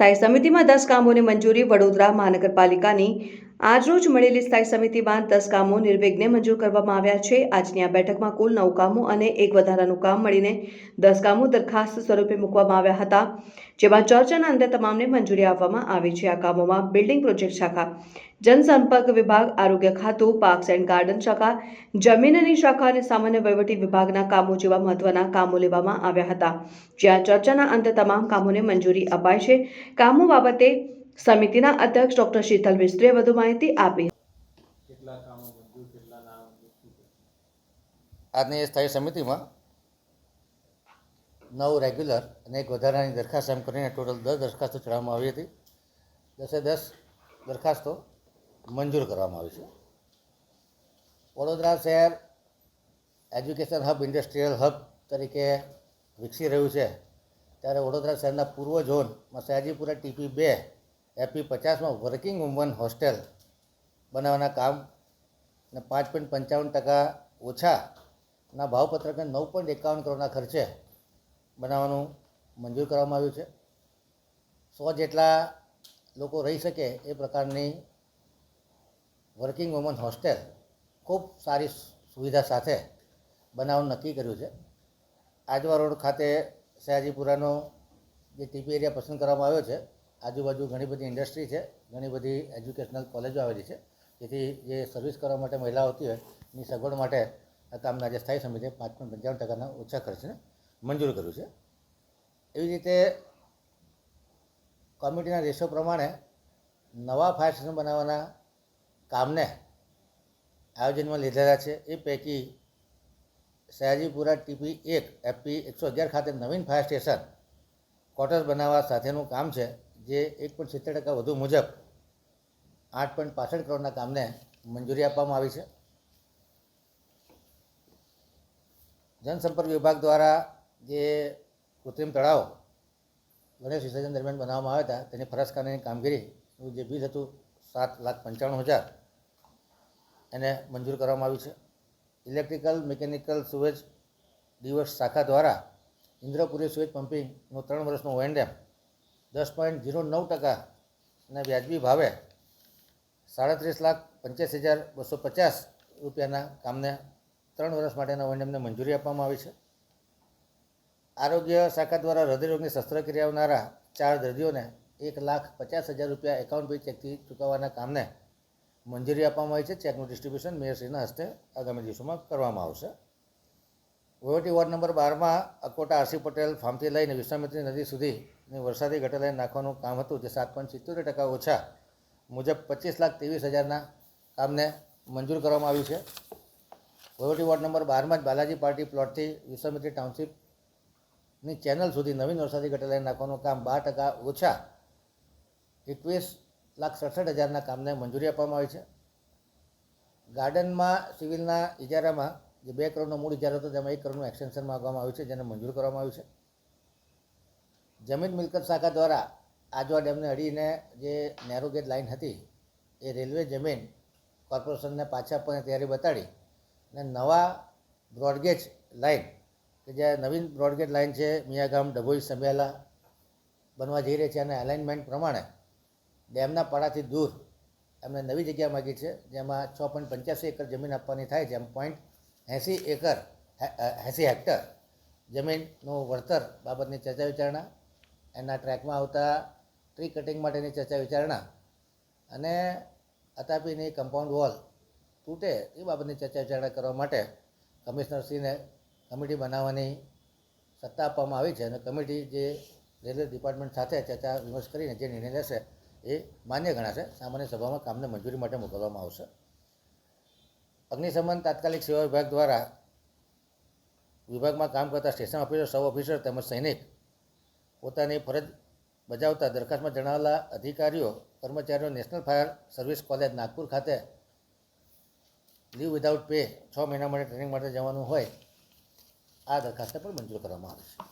સ્થાયી સમિતિમાં દસ કામોની મંજૂરી વડોદરા મહાનગરપાલિકાની આજરોજ મળેલી સ્થાયી સમિતિમાં દસ કામો નિર્વિઘ્ને મંજૂર કરવામાં આવ્યા છે. આજની આ બેઠકમાં કુલ નવ કામો અને એક વધારાનું કામ મળીને દસ કામો દરખાસ્ત સ્વરૂપે મૂકવામાં આવ્યા હતા, જેમાં ચર્ચાના અંતે તમામને મંજૂરી આપવામાં આવી છે. આ કામોમાં બિલ્ડિંગ પ્રોજેક્ટ શાખા, જનસંપર્ક વિભાગ, આરોગ્ય ખાતું, પાર્ક્સ એન્ડ ગાર્ડન શાખા જમીનની શાખા અને સામાન્ય વહીવટી વિભાગના કામો જેવા મહત્વના કામો લેવામાં આવ્યા હતા. જ્યાં ચર્ચાના અંતે તમામ કામોને મંજૂરી અપાય છે. કામો બાબતે સમિતિના અધ્યક્ષ ડોક્ટર શીતલ મિસ્ત્રીએ વધુ માહિતી આપી? આજની સ્થાયી સમિતિમાં નવ રેગ્યુલર અને એક વધારાની દરખાસ્ત એમ કરીને ટોટલ દસ દરખાસ્તો ચડાવવામાં આવી હતી. દસે દસ દરખાસ્તો મંજૂર કરવામાં આવી છે. વડોદરા શહેર એજ્યુકેશન હબ, ઇન્ડસ્ટ્રીયલ હબ તરીકે વિકસી રહ્યું છે. ત્યારે વડોદરા શહેરના પૂર્વ ઝોનમાં સયાજીપુરા ટીપી બે એપી પચાસમાં વર્કિંગ વુમન હોસ્ટેલ બનાવવાના કામ અને પાંચ પોઈન્ટ પંચાવન ટકા ઓછાના ભાવપત્રકને નવ પોઈન્ટ એકાવન કરોડના ખર્ચે બનાવવાનું મંજૂર કરવામાં આવ્યું છે. સો જેટલા લોકો રહી શકે એ પ્રકારની વર્કિંગ વુમન હોસ્ટેલ ખૂબ સારી સુવિધા સાથે બનાવવાનું નક્કી કર્યું છે. આજવા રોડ ખાતે સયાજીપુરાનો જે ટીપી એરિયા પસંદ કરવામાં આવ્યો છે આજુબાજુ ઘણી બધી ઇન્ડસ્ટ્રી છે, ઘણી બધી એજ્યુકેશનલ કોલેજો આવેલી છે. તેથી જે સર્વિસ કરવા માટે મહિલાઓ આવતી હોય, એની સગવડ માટે આ કામના જે સ્થાયી સમિતિએ પાંચ પોઈન્ટ પંચાવન ટકાના ઓછા ખર્ચને મંજૂર કર્યું છે. એવી રીતે કમિટીના રેશો પ્રમાણે નવા ફાયર સ્ટેશન બનાવવાના કામને આયોજનમાં લીધેલા છે. એ પૈકી સયાજીપુરા ટીપી એક એફપી એકસો અગિયાર ખાતે નવીન ફાયર સ્ટેશન ક્વાર્ટર્સ બનાવવા સાથેનું કામ છે. જે એક પોઈન્ટ સિત્તેર ટકા વધુ મુજબ આઠ પોઈન્ટ પાસઠ કરોડના કામને મંજૂરી આપવામાં આવી છે. જનસંપર્ક વિભાગ દ્વારા જે કૃત્રિમ તળાવ ગણેશ વિસર્જન દરમિયાન બનાવવામાં આવ્યા હતા, તેની ફરસખાનાની કામગીરીનું જે બિલ હતું, સાત લાખ પંચાણું હજાર એને મંજૂર કરવામાં આવ્યું છે. ઇલેક્ટ્રિકલ, મિકેનિકલ સુવેજ દિવસ શાખા દ્વારા ઇન્દ્રપુરી સુવેજ પમ્પિંગનું ત્રણ વર્ષનું ઓએનડેમ દસ પોઈન્ટ ઝીરો નવ ટકાના વ્યાજબી ભાવે સાડત્રીસ લાખ પંચ્યાસી હજાર બસો પચાસ રૂપિયાના કામને ત્રણ વર્ષ માટેના ઓએનડેમને મંજૂરી આપવામાં આવી છે. આરોગ્ય શાખા દ્વારા હૃદયરોગની શસ્ત્રક્રિયા આવનારા ચાર દર્દીઓને એક લાખ પચાસ હજાર રૂપિયા એકાઉન્ટ પે ચેકથી ચૂકવવાના કામને મંજૂરી આપવામાં આવી છે. ચેકનું ડિસ્ટ્રીબ્યુશન મેયરશ્રીના હસ્તે આગામી દિવસોમાં કરવામાં આવશે. વહીવટી વોર્ડ નંબર બારમાં અકોટા આરસી પટેલ ફાર્મથી લઈને વિશ્વામિત્રી નદી સુધીની વરસાદી ગટર લાઈન નાખવાનું કામ હતું જે સાત પોઈન્ટ સિત્તોતેર ટકા ઓછા મુજબ પચીસ લાખ ત્રેવીસ હજારના કામને મંજૂર કરવામાં આવ્યું છે. વહીવટી વોર્ડ નંબર બારમાં જ બાલાજી પાર્ટી પ્લોટથી વિશ્વામિત્રી ટાઉનશીપની ચેનલ સુધી નવીન વરસાદી ગટર લાઈન નાખવાનું કામ બાર ટકા ઓછા એકવીસ લાખ સડસઠ હજારના કામને મંજૂરી આપવામાં આવી છે. ગાર્ડનમાં સિવિલના ઇજારામાં જે બે કરોડનો મૂળ ઇજારો હતો, તેમાં એક કરોડનું એક્સટેન્શન માગવામાં આવ્યું છે, જેને મંજૂર કરવામાં આવ્યું છે. જમીન મિલકત શાખા દ્વારા આજવા ડેમને અડીને જે નેરો ગેજ લાઇન હતી, એ રેલવે જમીન કોર્પોરેશનને પાછા આપવાની તૈયારી બતાડી અને નવા બ્રોડગેજ લાઇન, કે જે નવીન બ્રોડગેજ લાઇન છે, મિયાગામ, ડભોઈ સમિયાલા બનવા જઈ રહી છે અને એલાઇનમેન્ટ પ્રમાણે ડેમના પાડાથી દૂર એમને નવી જગ્યા માગી છે, જેમાં છ પોઈન્ટ પંચ્યાસી એકર જમીન આપવાની થાય છે એમ પોઈન્ટ એંસી એકર એંસી હેક્ટર જમીનનું વળતર બાબતની ચર્ચા વિચારણા, એના ટ્રેકમાં આવતા ટ્રી કટિંગ માટેની ચર્ચા વિચારણા અને અતાપીની કમ્પાઉન્ડ વોલ તૂટે એ બાબતની ચર્ચા વિચારણા કરવા માટે કમિશનરશ્રીને કમિટી બનાવવાની સત્તા આપવામાં આવી છે અને કમિટી જે રેલવે ડિપાર્ટમેન્ટ સાથે ચર્ચા વિમર્શ કરીને જે નિર્ણય લેશે એ માન્ય ગણાશે. સામાન્ય સભામાં કામને મંજૂરી માટે મોકલવામાં આવશે. અગ્નિશમન તાત્કાલિક સેવા વિભાગ દ્વારા વિભાગમાં કામ કરતા સ્ટેશન ઓફિસર, સબ ઓફિસર તેમજ સૈનિક પોતાની ફરજ બજાવતા દરખાસ્તમાં જણાવેલા અધિકારીઓ, કર્મચારીઓ national fire service college Nagpur ખાતે લીવ વિધાઉટ પે છ મહિના માટે ટ્રેનિંગ માટે જવાનું હોય, આ દરખાસ્તને પણ મંજૂર કરવામાં આવે છે.